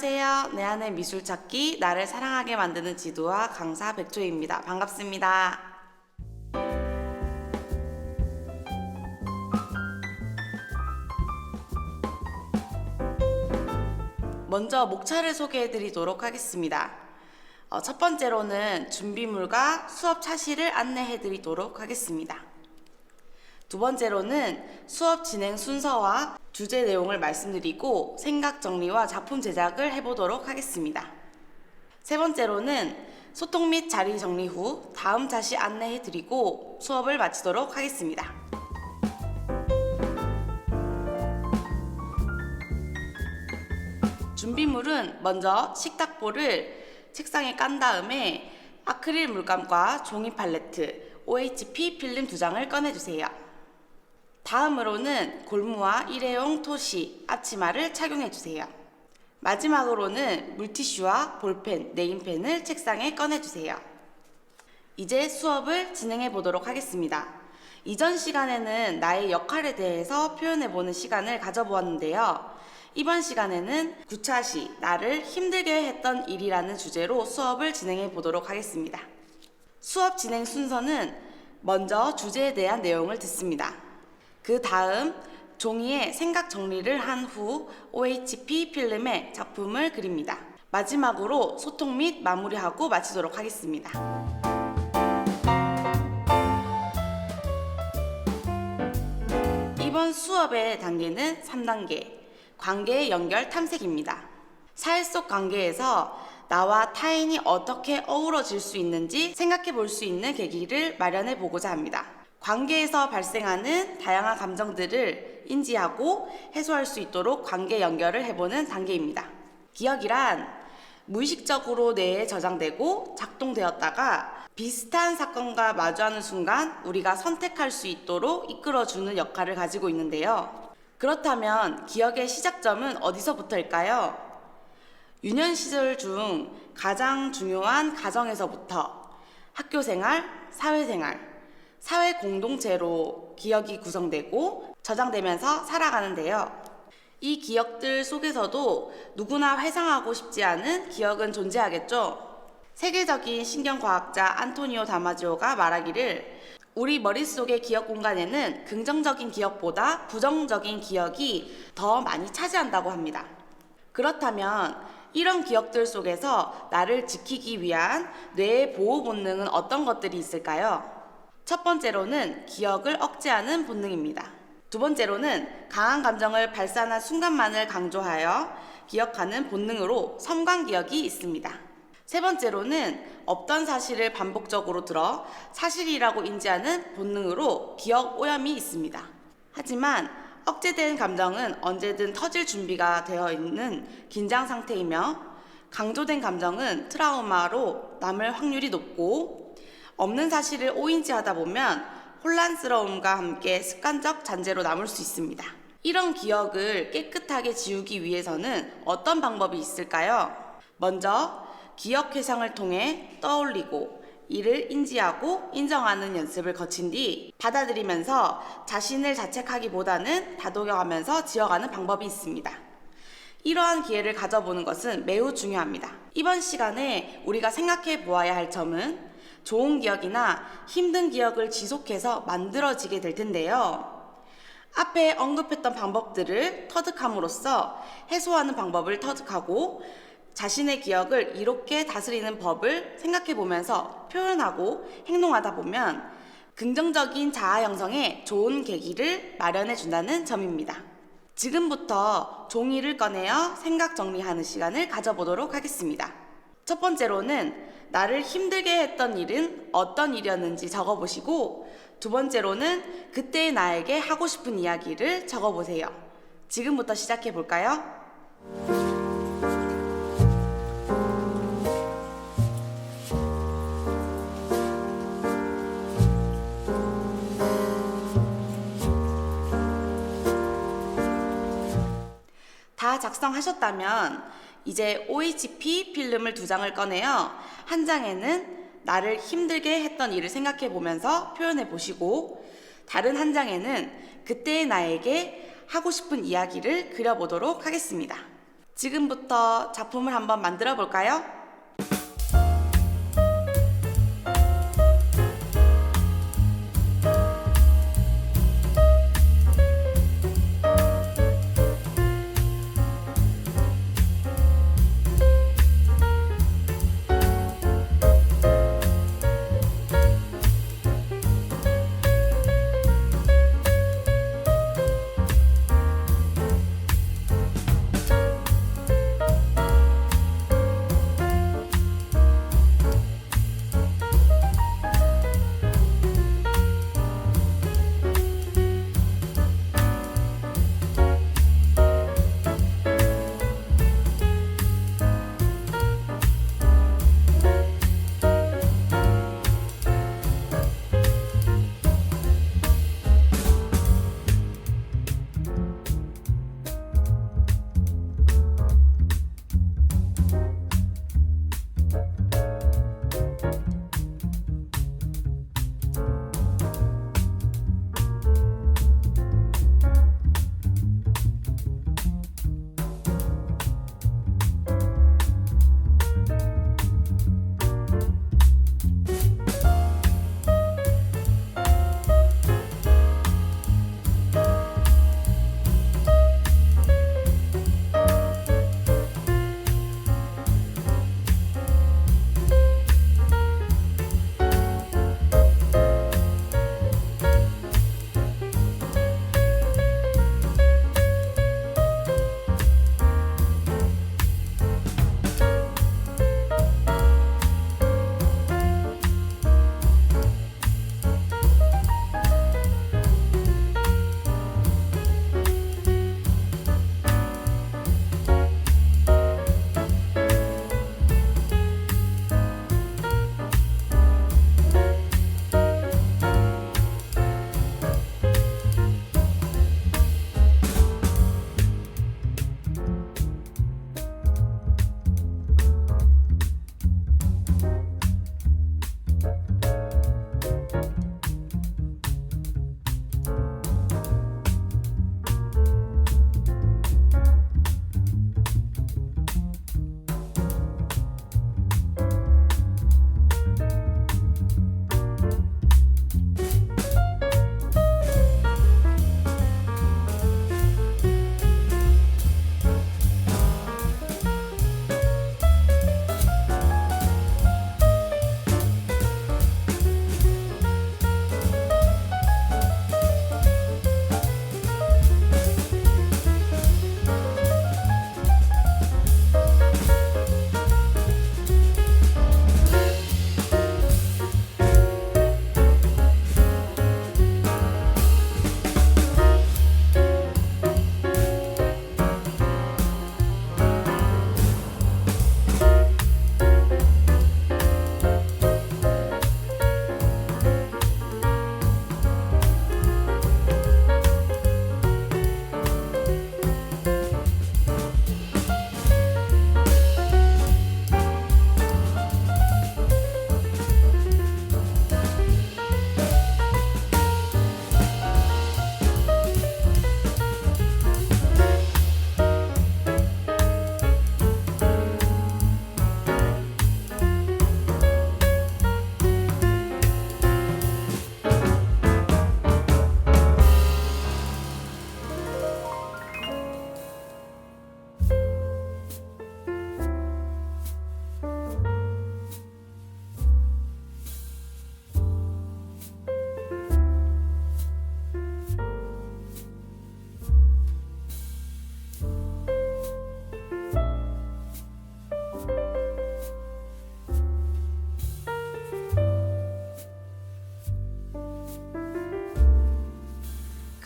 안녕하세요. 내 안의 미술 찾기, 나를 사랑하게 만드는 지도와 강사 백조입니다. 반갑습니다. 먼저 목차를 소개해 드리도록 하겠습니다. 어, 첫 번째로는 준비물과 수업 차시를 안내해 드리도록 하겠습니다. 두 번째로는 수업 진행 순서와 주제 내용을 말씀드리고 생각 정리와 작품 제작을 해보도록 하겠습니다. 세 번째로는 소통 및 자리 정리 후 다음 차시 안내해 드리고 수업을 마치도록 하겠습니다. 준비물은 먼저 식탁보를 책상에 깐 다음에 아크릴 물감과 종이 팔레트, OHP 필름 두 장을 꺼내주세요. 다음으로는 골무와 일회용 토시, 앞치마를 착용해 주세요. 마지막으로는 물티슈와 볼펜, 네임펜을 책상에 꺼내 주세요. 이제 수업을 진행해 보도록 하겠습니다. 이전 시간에는 나의 역할에 대해서 표현해 보는 시간을 가져보았는데요. 이번 시간에는 구차시, 나를 힘들게 했던 일이라는 주제로 수업을 진행해 보도록 하겠습니다. 수업 진행 순서는 먼저 주제에 대한 내용을 듣습니다. 그 다음 종이에 생각 정리를 한 후 OHP 필름에 작품을 그립니다. 마지막으로 소통 및 마무리하고 마치도록 하겠습니다. 이번 수업의 단계는 3단계, 관계의 연결 탐색입니다. 사회 속 관계에서 나와 타인이 어떻게 어우러질 수 있는지 생각해 볼 수 있는 계기를 마련해 보고자 합니다. 관계에서 발생하는 다양한 감정들을 인지하고 해소할 수 있도록 관계 연결을 해보는 단계입니다. 기억이란 무의식적으로 뇌에 저장되고 작동되었다가 비슷한 사건과 마주하는 순간 우리가 선택할 수 있도록 이끌어주는 역할을 가지고 있는데요. 그렇다면 기억의 시작점은 어디서부터일까요? 유년 시절 중 가장 중요한 가정에서부터 학교 생활, 사회 생활, 사회 공동체로 기억이 구성되고 저장되면서 살아가는데요. 이 기억들 속에서도 누구나 회상하고 싶지 않은 기억은 존재하겠죠. 세계적인 신경과학자 안토니오 다마지오가 말하기를 우리 머릿속의 기억 공간에는 긍정적인 기억보다 부정적인 기억이 더 많이 차지한다고 합니다. 그렇다면 이런 기억들 속에서 나를 지키기 위한 뇌의 보호 본능은 어떤 것들이 있을까요? 첫 번째로는 기억을 억제하는 본능입니다. 두 번째로는 강한 감정을 발산한 순간만을 강조하여 기억하는 본능으로 섬광 기억이 있습니다. 세 번째로는 없던 사실을 반복적으로 들어 사실이라고 인지하는 본능으로 기억 오염이 있습니다. 하지만 억제된 감정은 언제든 터질 준비가 되어 있는 긴장 상태이며 강조된 감정은 트라우마로 남을 확률이 높고 없는 사실을 오인지하다 보면 혼란스러움과 함께 습관적 잔재로 남을 수 있습니다. 이런 기억을 깨끗하게 지우기 위해서는 어떤 방법이 있을까요? 먼저 기억 회상을 통해 떠올리고 이를 인지하고 인정하는 연습을 거친 뒤 받아들이면서 자신을 자책하기보다는 다독여가면서 지어가는 방법이 있습니다. 이러한 기회를 가져보는 것은 매우 중요합니다. 이번 시간에 우리가 생각해 보아야 할 점은 좋은 기억이나 힘든 기억을 지속해서 만들어지게 될 텐데요. 앞에 언급했던 방법들을 터득함으로써 해소하는 방법을 터득하고 자신의 기억을 이롭게 다스리는 법을 생각해 보면서 표현하고 행동하다 보면 긍정적인 자아 형성에 좋은 계기를 마련해 준다는 점입니다. 지금부터 종이를 꺼내어 생각 정리하는 시간을 가져보도록 하겠습니다. 첫 번째로는 나를 힘들게 했던 일은 어떤 일이었는지 적어보시고 두 번째로는 그때의 나에게 하고 싶은 이야기를 적어보세요. 지금부터 시작해 볼까요? 다 작성하셨다면 이제 OHP 필름을 두 장을 꺼내어 한 장에는 나를 힘들게 했던 일을 생각해 보면서 표현해 보시고 다른 한 장에는 그때의 나에게 하고 싶은 이야기를 그려보도록 하겠습니다. 지금부터 작품을 한번 만들어 볼까요?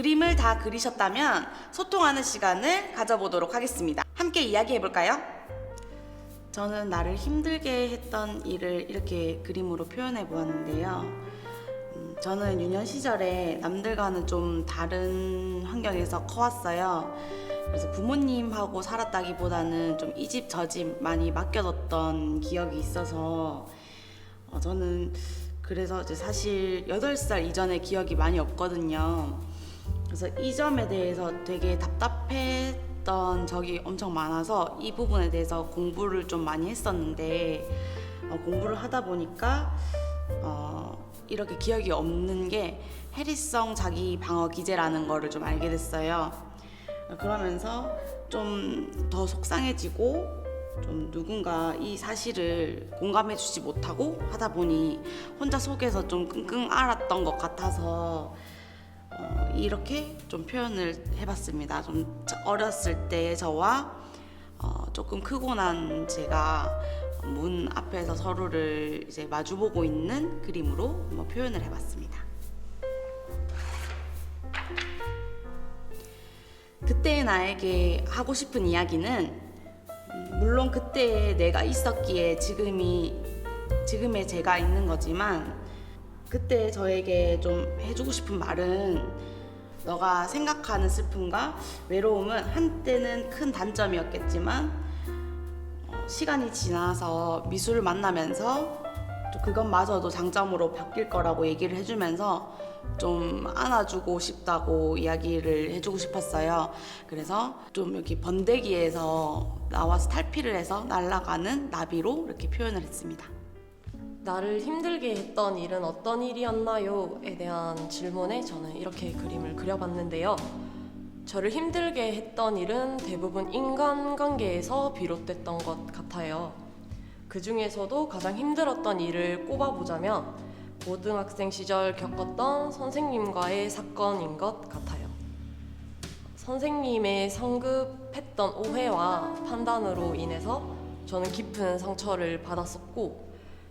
그림을 다 그리셨다면 소통하는 시간을 가져보도록 하겠습니다. 함께 이야기해 볼까요? 저는 나를 힘들게 했던 일을 이렇게 그림으로 표현해 보았는데요. 음, 저는 유년 시절에 남들과는 좀 다른 환경에서 커왔어요. 그래서 부모님하고 살았다기보다는 좀 이 집 저 집 많이 맡겨뒀던 기억이 있어서 어, 저는 그래서 사실 8살 이전의 기억이 많이 없거든요. 그래서 이 점에 대해서 되게 답답해 했던 적이 엄청 많아서 이 부분에 대해서 공부를 좀 많이 했었는데 어, 공부를 하다 보니까 어, 이렇게 기억이 없는 게 해리성 자기 방어 기제라는 거를 좀 알게 됐어요. 그러면서 좀 더 속상해지고 좀 누군가 이 사실을 공감해주지 못하고 하다 보니 혼자 속에서 좀 끙끙 앓았던 것 같아서 어, 이렇게 좀 표현을 해봤습니다. 좀 저- 어렸을 때 저와 어, 조금 크고 난 제가 문 앞에서 서로를 이제 마주보고 있는 그림으로 한번 표현을 해봤습니다. 그때의 나에게 하고 싶은 이야기는 음, 물론 그때 내가 있었기에 지금이 지금의 제가 있는 거지만 그때 저에게 좀 해주고 싶은 말은 너가 생각하는 슬픔과 외로움은 한때는 큰 단점이었겠지만 어, 시간이 지나서 미술을 만나면서 또 그것마저도 장점으로 바뀔 거라고 얘기를 해주면서 좀 안아주고 싶다고 이야기를 해주고 싶었어요. 그래서 좀 이렇게 번데기에서 나와서 탈피를 해서 날아가는 나비로 이렇게 표현을 했습니다. 나를 힘들게 했던 일은 어떤 일이었나요? 에 대한 질문에 저는 이렇게 그림을 그려봤는데요. 저를 힘들게 했던 일은 대부분 인간관계에서 비롯됐던 것 같아요. 그 중에서도 가장 힘들었던 일을 꼽아보자면 고등학생 시절 겪었던 선생님과의 사건인 것 같아요. 선생님의 성급했던 오해와 판단으로 인해서 저는 깊은 상처를 받았었고 이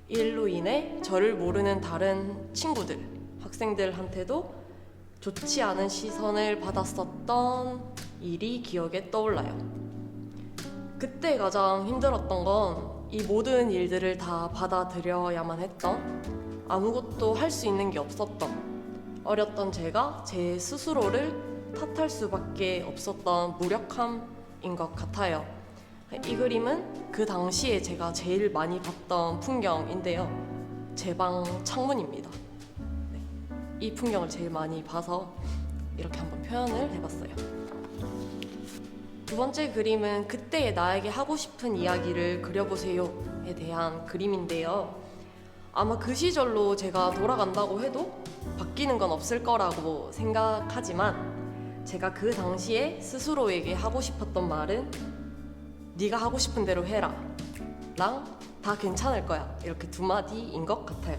일로 인해 저를 모르는 다른 친구들, 학생들한테도 좋지 않은 시선을 받았었던 일이 기억에 떠올라요. 그때 가장 힘들었던 건 이 모든 일들을 다 받아들여야만 했던 아무것도 할 수 있는 게 없었던 어렸던 제가 제 스스로를 탓할 수밖에 없었던 무력함인 것 같아요. 이 그림은 그 당시에 제가 제일 많이 봤던 풍경인데요. 제 방 창문입니다. 네. 이 풍경을 제일 많이 봐서 이렇게 한번 표현을 해봤어요. 두 번째 그림은 그때의 나에게 하고 싶은 이야기를 그려보세요에 대한 그림인데요. 아마 그 시절로 제가 돌아간다고 해도 바뀌는 건 없을 거라고 생각하지만 제가 그 당시에 스스로에게 하고 싶었던 말은 네가 하고 싶은 대로 해라. 랑 다 괜찮을 거야. 이렇게 두 마디인 것 같아요.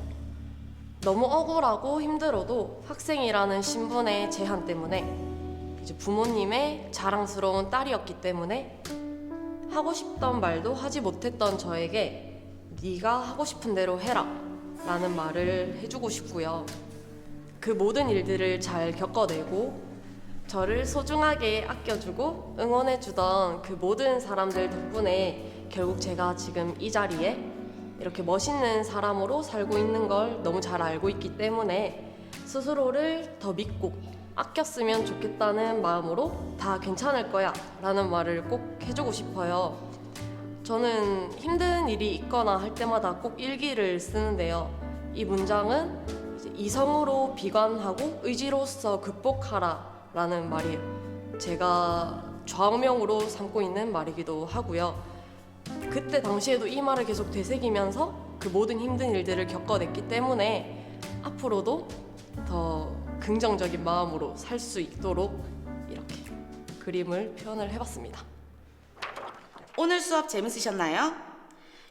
너무 억울하고 힘들어도 학생이라는 신분의 제한 때문에 이제 부모님의 자랑스러운 딸이었기 때문에 하고 싶던 말도 하지 못했던 저에게 네가 하고 싶은 대로 해라 라는 말을 해주고 싶고요. 그 모든 일들을 잘 겪어내고 저를 소중하게 아껴주고 응원해주던 그 모든 사람들 덕분에 결국 제가 지금 이 자리에 이렇게 멋있는 사람으로 살고 있는 걸 너무 잘 알고 있기 때문에 스스로를 더 믿고 아꼈으면 좋겠다는 마음으로 다 괜찮을 거야 라는 말을 꼭 해주고 싶어요. 저는 힘든 일이 있거나 할 때마다 꼭 일기를 쓰는데요. 이 문장은 이성으로 비관하고 의지로서 극복하라 라는 말이에요. 제가 좌우명으로 삼고 있는 말이기도 하고요. 그때 당시에도 이 말을 계속 되새기면서 그 모든 힘든 일들을 겪어냈기 때문에 앞으로도 더 긍정적인 마음으로 살 수 있도록 이렇게 그림을 표현을 해봤습니다. 오늘 수업 재밌으셨나요?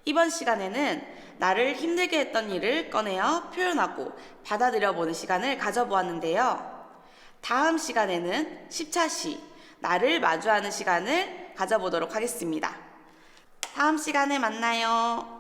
이번 시간에는 나를 힘들게 했던 일을 꺼내어 표현하고 받아들여 보는 시간을 가져보았는데요. 다음 시간에는 10차 시, 나를 마주하는 시간을 가져보도록 하겠습니다. 다음 시간에 만나요.